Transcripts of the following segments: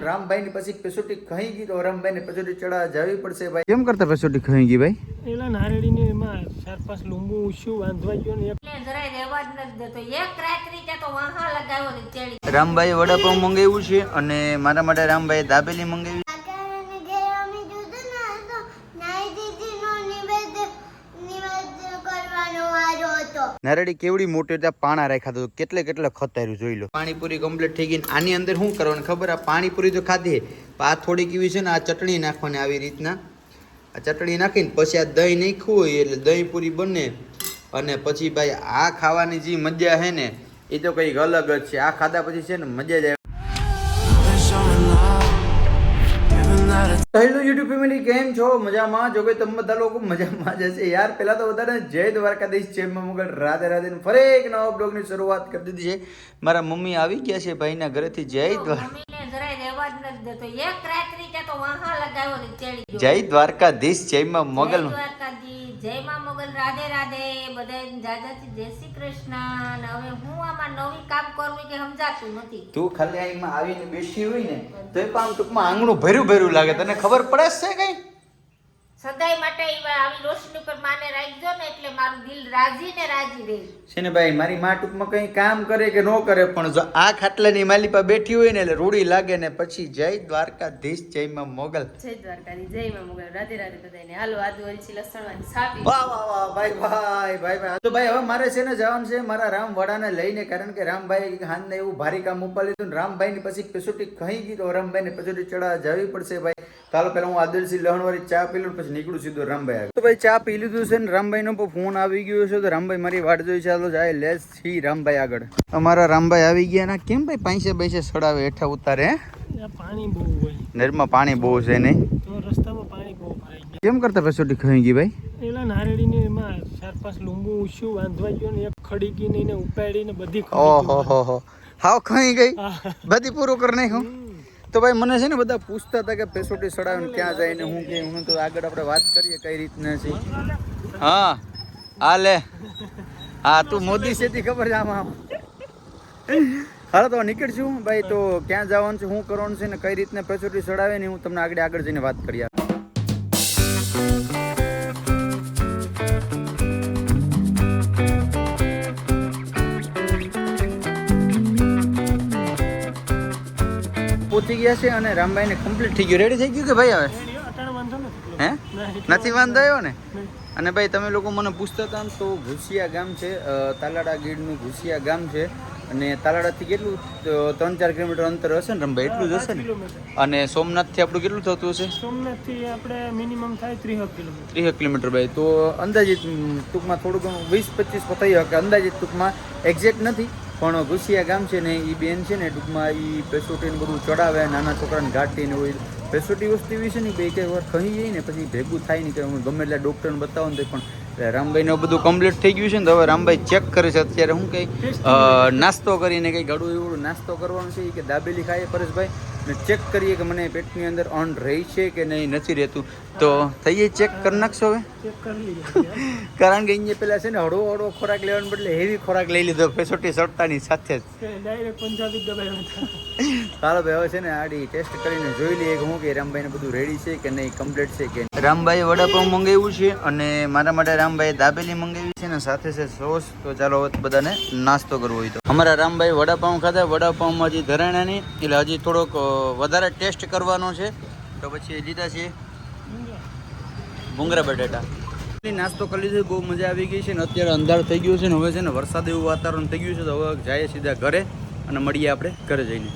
અને રામભાઈ ની પછી પેસોટી ખાઈ ગઈ તો રામભાઈ ને પેસોટી ચડા જવી પડશે ભાઈ. કેમ કરતા પેસોટી ખાઈ ગઈ ભાઈ? એલા નારળીની એમાં ચાર પાંચ લુંબુ ઉછ્યું વાંધવા ગયો ને એટલે જરાય રહેવા જ નથી દેતો. એક રાત્રી કે તો વાહા લગાવ્યો ને ચેડી. રામભાઈ વડાપાઉં મંગાવ્યું છે અને મારા માટે રામભાઈ દાબેલી મંગાવી કાકાને ઘેર અમે જુદું ના હતો નાઈ દીદીનો નિવેદ નિવેદ કરવાનો હતો કેવડી મોટી ત્યાં પાણા રાખ્યા તો કેટલે કેટલે ખતાર્યું જોઈ લો. પાણીપુરી કમ્પ્લીટ થઈ ગઈ આની અંદર શું કરવાનું ખબર? આ પાણીપુરી તો ખાધી આ થોડીક એવી છે ને, આ ચટણી નાખવાની આવી રીતના. આ ચટણી નાખીને પછી આ દહીં નાખ્યું હોય એટલે દહીં પૂરી બને. અને પછી ભાઈ આ ખાવાની જે મજા છે ને, એ તો કંઈક અલગ જ છે. આ ખાધા પછી છે ને મજા જ હેલો યુટ્યુબ ફેમિલી કેમ છો? મજામાં? જો કે તમે બધા લોકો મજામાં જ હશે યાર. પહેલા તો બધાને જય દ્વારકાધીશ જય મા મુગલ રાધે રાધે ને ફરી એક નવા બ્લોગની શરૂઆત કરી દીધી છે. મારા મમ્મી આવી ગયા છે ભાઈના ઘરેથી. જય દ્વાર મમ્મીને જરાય રહેવા જ નથી દેતો. એક રાત્રિ ત્યાં તો વાહા લગાવ્યો ને ચેડી ગયો જય. દ્વારકાધીશ જય મા મોગલ જય માં મોગલ, રાધે રાધે, બધાય જાજાથી જય શ્રી કૃષ્ણ. હવે હું આમાં નવી કામ કરવું કે સમજાતું નથી. તું ખાલી અહીંમાં આવીને બેસી હોય ને તો એ ટૂંકમાં આંગણું ભર્યું ભર્યું લાગે. તને ખબર પડે છે કઈ? સદાય માટે આવી રોશની પર માને રાખજો ને એટલે મારું દિલ રાજી ને રાજી રહે. છે ને ભાઈ મારી માં ટૂંકમાં કંઈ કામ કરે કે ન કરે પણ જો આ ખાટલાની માલી પર બેઠી હોય ને એટલે રૂડી લાગે ને પછી જય દ્વારકાધીશ જય માં મોગલ. જય દ્વારકાધીશ જય માં મોગલ. રાધે રાધે બધાને હાલો આદુ અલસી લસણવાની સાપી. વાહ વાહ વાહ ભાઈ ભાઈ ભાઈ ભાઈ. તો ભાઈ હવે મારે છે ને જવાનું છે મારા રામવાડાને લઈને કારણ કે રામભાઈ હાથને એવું ભારી કામ ઉપર લીધું ને રામભાઈ ની પછી પેસોટી ખાઈ ગઈ તો રામભાઈ ને પેસોટી ચડા જવી પડશે ભાઈ. ચાલો પેલા હું આદિલસી લહણવાળી ચા પી લઉં પછી નીકળું સીધો રામભાઈ તો ભાઈ ચા પી લીધું છે ને રામભાઈ નો ફોન આવી ગયો છે. તો રામભાઈ મારી વાટ જોઈ ચાલો જાય લેસ છી રામભાઈ આગળ. અમારા રામભાઈ આવી ગયા ના. કેમ ભાઈ પૈસે પૈસે સડાવે હેઠા ઉતારે પાણી બહુ હોય. નહેરમાં પાણી બહુ છે નહીં? તો રસ્તામાં પાણી બહુ ભરાઈ ગયું. કેમ કરતા પેસોટી ખાઈ ગઈ ભાઈ? એલા નારળીની એમાં ચાર પાંચ લુંબુ ઉછ્યું વાંધવા ગયો ને એક ખડી ગઈ ને ઉપાડીને બધી ઓહો હો હો. હાવ ખાઈ ગઈ. બધી પૂરું કરી નાખ્યું? તો ભાઈ મને છે ને બધા પૂછતા હતા કે પેસોટી સડાવીને ક્યાં જાય ને હું કે હું તો આગળ આપણે વાત કરીએ કઈ રીતના છે. હા હા લે. હા, તું મોદી સેતી ખબર છે આમાં. હાલો, તો નીકળશું. ભાઈ, તો ક્યાં જવાનું છે, શું કરવાનું છે ને કઈ રીતના પેસોટી સડાવે ને હું તમને આગળ આગળ જઈને વાત કરી પહોંચી ગયા છે અને રામભાઈને કમ્પ્લીટ થઈ ગયું. રેડી થઈ ગયું કે ભાઈ હવે? હે? નથી વાંધો આવ્યો ને? અને ભાઈ તમે લોકો મને પૂછતા હતા તો ઘુસિયા ગામ છે તાલાડા ગીરનું ઘુસિયા ગામ છે અને તાલાડાથી કેટલું ત્રણ ચાર કિલોમીટર અંતર હશે ને રમભાઈ? એટલું જ હશે ને? અને સોમનાથથી આપણું કેટલું થતું હશે? સોમનાથથી આપણે મિનિમમ થાય ત્રીસ કિલોમીટર. ત્રીસ કિલોમીટર ભાઈ. તો અંદાજિત ટૂંકમાં થોડું ઘણું વીસ પચીસ થઈ શકે અંદાજિત ટૂંકમાં એક્ઝેક્ટ નથી. પણ ઘુસિયા ગામ છે ને એ બેન છે ને ટૂંકમાં એ પેસોટીને બધું ચડાવે નાના છોકરાને ઘાટીને હોય પેસોટી વસ્તુ એવી છે ને બે કઈ વાર ખાઈ જાય ને પછી ભેગું થાય નહીં કે હું ગમે એટલે ડૉક્ટરને બતાવો ને પણ રામભાઈને બધું કમ્પ્લીટ થઈ ગયું છે ને હવે રામભાઈ ચેક કરે છે અત્યારે હું કંઈ નાસ્તો કરીને કંઈ ગાડું એવું નાસ્તો કરવાનું છે કે દાબેલી ખાઈએ પરેશભાઈ ને ચેક કરીએ કે મને પેટની અંદર અન્ન રહી છે કે નહીં નથી રહેતું. તો થઈ જાય ચેક કરી નાખશો હવે? ચેક કરી કારણ કે અહીંયા પેલા છે ને હળવો હળવો ખોરાક લેવાનું બદલે હેવી ખોરાક લઈ લીધો પેસોટી સડતાની સાથે જ. ચાલો ભાઈ હવે છે ને આડી ટેસ્ટ કરીને જોઈ લઈએ કે હું કે રામભાઈને બધું રેડી છે કે નહીં કમ્પ્લીટ છે કે રામભાઈ વડાપાઉં મંગાવ્યું છે અને મારા માટે રામભાઈ દાબેલી મંગાવી છે ને સાથે છે સોસ તો ચાલો બધાને નાસ્તો કરવો હોય તો. અમારા રામભાઈ વડાપાઉં ખાધા. વડાપાઉંમાં હજી ધરાણાની એટલે હજી થોડોક વધારે ટેસ્ટ કરવાનો છે. તો પછી લીધા છે ભૂંગરા બટેટા. નાસ્તો કરી લીધો બહુ મજા આવી ગઈ છે ને અત્યારે અંધાર થઈ ગયું છે ને હવે છે ને વરસાદ એવું વાતાવરણ થઈ ગયું છે તો હવે જઈએ સીધા ઘરે અને મળીએ આપણે ઘરે જઈને.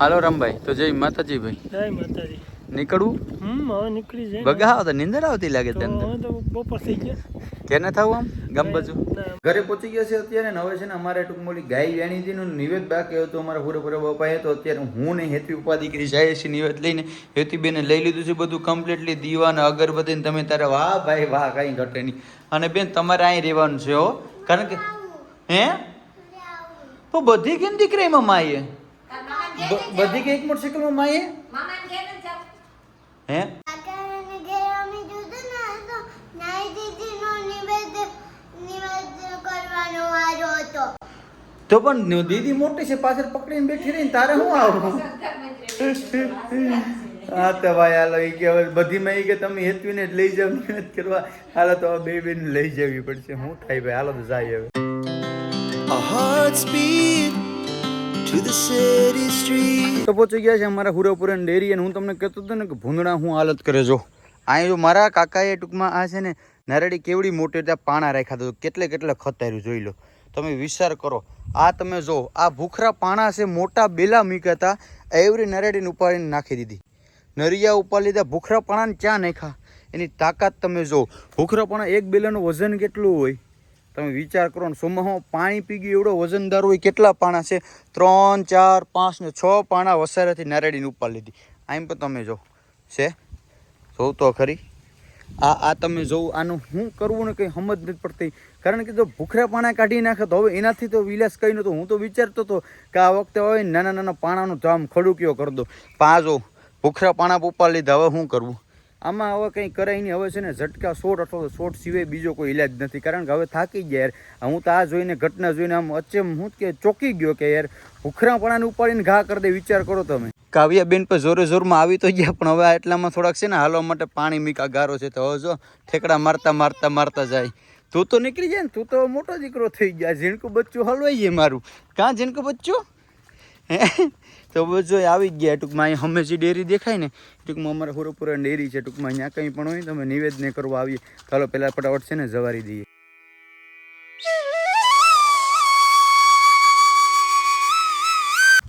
હાલો રામભાઈ તો જય માતાજી ભાઈ જય માતાજી. નીકળવું? હમ હવે નીકળી જાય બગા આવતા નિંદર આવતી લાગે તો છે અંદર. હવે તો બપોર થઈ ગયા. કેને થવું આમ? ગામ બાજુ ઘરે પહોંચી ગયા છે અત્યારે ને હવે છે ને અમારે ટૂંક મોડી ગાય વેણી નું નિવેદ બાકી હતું અમારા પૂરેપૂરો બપાએ તો અત્યારે હું ને હેતવી ઉપા દીકરી જાય છે નિવેદ લઈને. હેતીબેને લઈ લીધું છે બધું કમ્પ્લીટલી દીવા ને અગરબત્તી ને તમે તારે વાહ ભાઈ વાહ કાંઈ ઘટે નહીં. અને બેન તમારે અહીં રહેવાનું છે હો. કારણ કે હે? તો બધી કેમ દીકરી એમાં માઈએ બધી કે એક મોટરસાઇકલમાં માઈએ? હે? અમે જુદું ના હતો. તો પણ દીદી મોટી છે પાછળ પકડીને બેઠી રહી તારે શું આવું? હા તો ભાઈ હાલો એ કે હવે બધીમાં એ કે તમે હેતવીને જ લઈ જાવ મહેનત કરવા. હાલો તો બે બેન લઈ જવી પડશે. હું થાય ભાઈ? હાલો તો જાય હવે. તો પહોંચી ગયા છે અમારા હુરાપુરા ડેરી અને હું તમને કહેતો હતો ને કે ભૂંદડા હું હાલત કરે જો. અહીં જો મારા કાકાએ ટૂંકમાં આ છે ને નારળી કેવડી મોટી ત્યાં પાણા રાખ્યા હતા કેટલે કેટલે ખતાર્યું, જોઈ લો. તમે વિચાર કરો, આ તમે જો, આ ભૂખરા પાણા છે, મોટા બેલા મૂક્યા હતા, એવરી નરેડીને ઉપાડીને નાખી દીધી. નરિયા ઉપાડી લીધા, ભૂખરા પાણાને ક્યાં નાખ્યા? એની તાકાત તમે જો, ભૂખરા પાણા એક બેલાનું વજન કેટલું હોય? તમે વિચાર કરો ને સોમામાં પાણી પી ગયું, એવડો વજનદાર હોય કેટલા પાણા છે? ત્રણ, ચાર, પાંચ ને છ પાણા વસારેથી નારેડીને ઉપાડી લીધી. આમ પણ તમે જો, છે? જોઉં તો ખરી? આ આ તમે જોવું, આનું શું કરવું ને કંઈ સમજ નથી પડતી. કારણ કે જો ભૂખરા પાણા કાઢી નાખે તો હવે એનાથી તો વિલાસ કંઈ નહોતો. હું તો વિચારતો હતો કે આ વખતે હવે નાના નાના પાણાનું જામ ખડુકીઓ કરી દો પાજો ભૂખરા પાણા પોપા લીધા, હવે શું કરવું? આમાં હવે કંઈ કરાય નહીં. હવે છે ને ઝટકા શોટ અથવા તો શોટ સિવાય બીજો કોઈ ઇલાજ નથી. કારણ કે હવે થાકી ગયા યાર. હું તો આ જોઈને, ઘટના જોઈને આમ અચેમ હું કે ચોકી ગયો કે યાર ભૂખરાપણાને ઉપાડીને ઘા કરી દે, વિચાર કરો તમે. કાવ્યાબેન પર જોરે જોરમાં આવી તો ગયા, પણ હવે એટલામાં થોડાક છે ને હાલવા માટે પાણી મીકા ગારો છે તો હવે જો ઠેકડા મારતા મારતા મારતા જાય. તું તો નીકળી જાય ને, તું તો મોટો દીકરો થઈ ગયા. ઝીણકું બચ્ચું હલવાઈ જાય મારું. કાં ઝીણકું બચ્ચું? હે? તો જો આવી ગયા, ટૂંકમાં અહીંયા હંમેશા ડેરી દેખાય ને, ટૂંકમાં અમારે હુરપુરા ડેરી છે, ટૂંકમાં અહીંયા કંઈ પણ હોય તમે નિવેદન કરવા આવીએ. ચાલો, પહેલાં ફટાફટ છે ને જવારી દઈએ.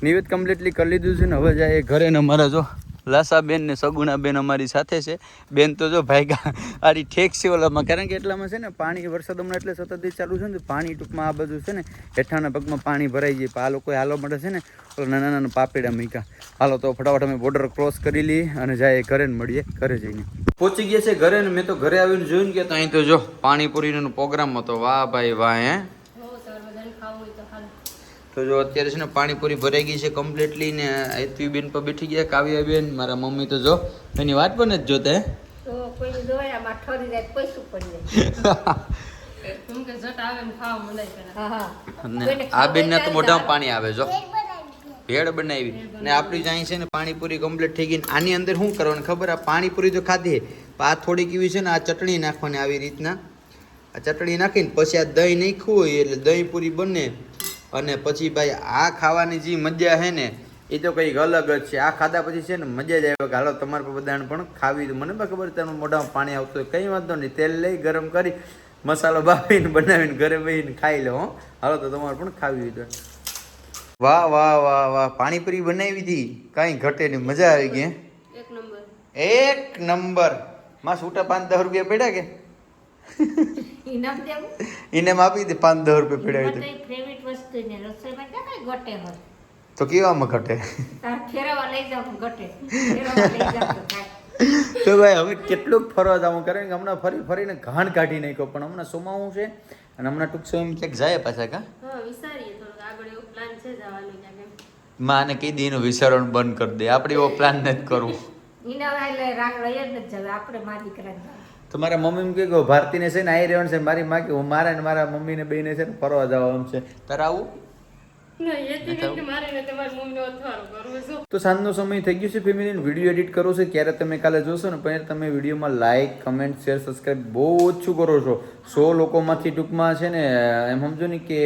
નિવેદ કમ્પ્લીટલી કરી લીધું છે ને, હવે જાય ઘરે ને અમારા જો લાસાબેન ને સગુણાબેન અમારી સાથે છે. બેન તો જો ભાઈગા આરી ઠેક છે ઓલામાં. કારણ કે એટલામાં છે ને પાણી વરસાદ હમણાં એટલે સતત જ ચાલુ છે ને પાણી ટૂંકમાં આ બધું છે ને હેઠાના પગમાં પાણી ભરાઈ જાય. પણ આ લોકોએ હાલો માટે છે ને ઓલા નાના નાના પાપેડા મીકા હાલો તો ફટાફટ અમે બોર્ડર ક્રોસ કરી લઈએ અને જાય ઘરે ને મળીએ ઘરે જઈને. પહોંચી ગયા છે ઘરે ને મેં તો ઘરે આવીને જોયું ને કે તો અહીં તો જો પાણીપુરીનો પ્રોગ્રામ હતો. વાહ ભાઈ વાહ હે? તો જો અત્યારે છે ને પાણીપુરી ભરાઈ ગઈ છે કમ્પ્લીટલી ને હેતવી બેન પર બેઠી ગયા કાવ્યા બેન મારા મમ્મી તો જો એની વાત પણ જ જોતે ને આ બેનને તો મોઢામાં પાણી આવે જો. ભેળ બનાવી. ને આપણી જાય છે ને પાણીપુરી કમ્પ્લીટ થઈ ગઈ આની અંદર શું કરવાનું ખબર? આ પાણીપુરી તો ખાધી પણ આ થોડીક એવી છે ને આ ચટણી નાખવાની આવી રીતના. આ ચટણી નાખીને પછી આ દહીં નાખ્યું હોય એટલે દહીં પૂરી બને. અને પછી ભાઈ આ ખાવાની જે મજા છે ને એ તો કંઈક અલગ જ છે. આ ખાધા પછી છે ને મજા જ આવે કે હાલો તમારે બધાને પણ ખાવી તો મને પણ ખબર તેનું મોઢામાં પાણી આવતું હોય. કંઈ વાંધો નહીં. તેલ લઈ ગરમ કરી મસાલો બાફીને બનાવીને ઘરે બહીને ખાઈ લો હો. હાલો તો તમારે પણ ખાવી તો. વાહ વાહ વાહ વાહ. પાણીપુરી બનાવી હતી. કાંઈ ઘટે નહીં. મજા આવી ગઈ એક નંબર. એક નંબર. માં છૂટા પાંચ દસ રૂપિયા પડ્યા કે? ઇનામ દેવું? એને એમ આપી દે પાંચ દસ રૂપિયા પીડાવી દે. ફેવરિટ વસ્તુ ને રસોઈમાં ક્યાં કઈ ગટે હોય. તો કેવામાં ઘટે તાર ફેરવા લઈ જાવ ગટે ફેરવા લઈ જાવ તો ભાઈ હવે કેટલુંક ફરવા જવું કરે કે હમણાં ફરી ફરીને ઘાણ કાઢી નાખ્યો પણ હમણાં સોમાવું છે અને હમણાં ટૂંક સમય ક્યાંક જાય પાછા કા? હા વિચારીએ થોડુંક. આગળ એવો પ્લાન છે જવાનું માને કહી દે એનું વિચારવાનું બંધ કરી દે. આપણે એવો પ્લાન નથી કરવું. એના રાગ રહી જ નથી જવે આપણે મા દીકરા તો મારા મમ્મી એમ કે ભારતીને છે ને આવી રહેવાનું છે મારી માં કે હું મારા ને મારા મમ્મીને બેને છે ને ફરવા જવાનું છે. તારે આવું? ના ને તો સાંજનો સમય થઈ ગયો છે ફેમિલી વીડિયો એડિટ કરો છો ક્યારે તમે કાલે જોશો ને પણ તમે વિડીયોમાં લાઇક કમેન્ટ શેર સબસ્ક્રાઇબ બહુ ઓછું કરો છો. સો લોકોમાંથી ટૂંકમાં છે ને એમ સમજો ને કે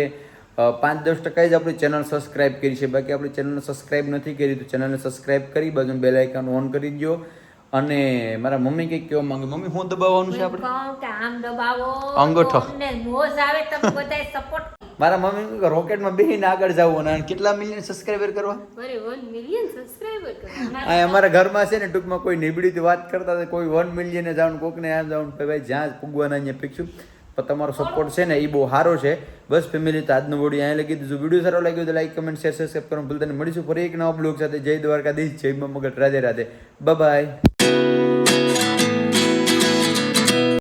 પાંચ દસ ટકા જ આપણી ચેનલ સબસ્ક્રાઇબ કરી છે. બાકી આપણી ચેનલને સબસ્ક્રાઇબ નથી કરી તો ચેનલને સબસ્ક્રાઇબ કરી બાજુ બેલ આઇકન ઓન કરી દો અને મારા મમ્મી કંઈક કેવા માંગે મમ્મી શું દબાવવાનું છે આપણે? આમ દબાવો? અંગૂઠો. મોજ આવે તમે બધાય સપોર્ટ મારા મમ્મી રોકેટમાં બેસીને આગળ જવું. અને કેટલા મિલિયન સબસ્ક્રાઇબર કરવા? અરે 1 મિલિયન સબસ્ક્રાઈબર કરવા આ અમારા ઘરમાં છે ને ટૂંકમાં કોઈ નીબડીથી વાત કરતા કોઈ વન મિલિયન જવાનું કોકને આ જવાનું ભાઈ જ્યાં પૂગવાના અહીંયા પણ તમારો સપોર્ટ છે ને એ બહુ સારો છે. બસ ફેમિલી તો આજનો વીડિયો અહીંયા લગી દીધું. વીડિયો સારો લાગ્યો તો લાઈક કમેન્ટ શેર સબસ્ક્રાઈબ કરવાનું ભૂલતા. મળીશું ફરી એક નવા બ્લોગ સાથે. જય દ્વારકાધીશ, જય મગટ રાધે રાધે. બાય